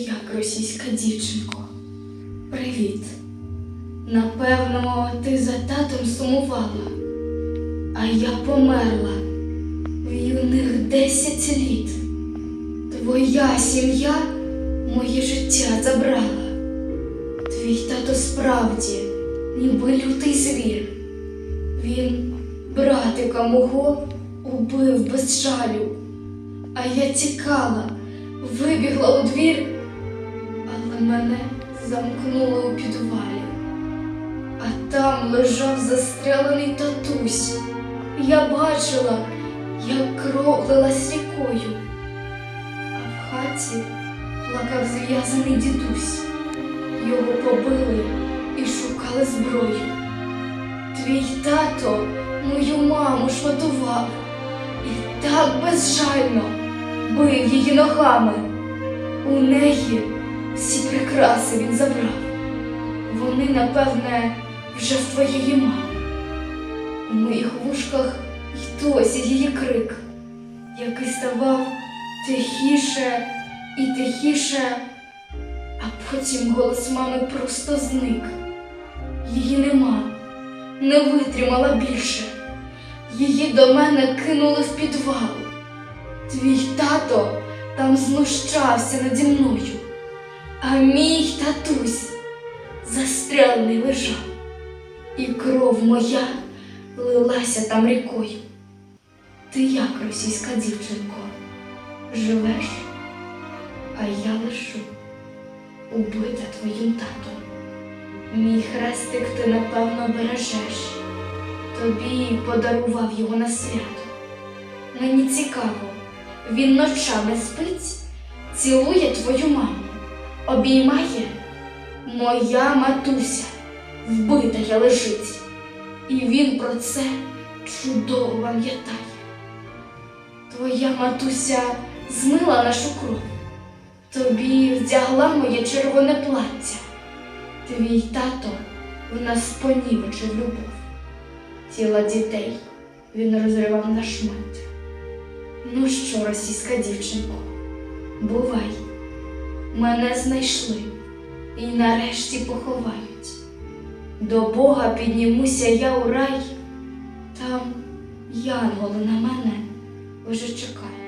Як російська дівчинко. Привіт. Напевно, ти за татом сумувала, а я померла в юних десять літ. Твоя сім'я моє життя забрала. Твій тато справді, ніби лютий звір. Він братика мого убив без жалю, а я тікала, вибігла у двір, мене замкнули у підвалі. А там лежав застрелений татусь. Я бачила, як кров лилась рікою, а в хаті плакав зв'язаний дідусь. Його побили і шукали зброю. Твій тато мою маму шматував і так безжально бив її ногами. У неї прикраси він забрав. Вони, напевне, вже в твоєї мами. У моїх вушках й досі її крик, який ставав тихіше і тихіше, а потім голос мами просто зник. Її нема, не витримала більше. Її до мене кинули в підвал. Твій тато там знущався наді мною, а мій татусь застрелений лежав, і кров моя лилася там рікою. Ти як, російська дівчинко, живеш, а я лишу, убита твоїм татом. Мій хрестик ти, напевно, бережеш. Тобі подарував його на свято. Мені цікаво, він ночами спить, цілує твою маму, обіймає моя матуся, вбита я лежить, і він про це чудово пам'ятає. Твоя матуся змила нашу кров, тобі вдягла моє червоне плаття. Твій тато в нас понівечив любов. Тіла дітей він розривав на шмаття. Ну що, російська дівчинко, бувай, мене знайшли і нарешті поховають. До Бога піднімуся я у рай, там янголи на мене вже чекають.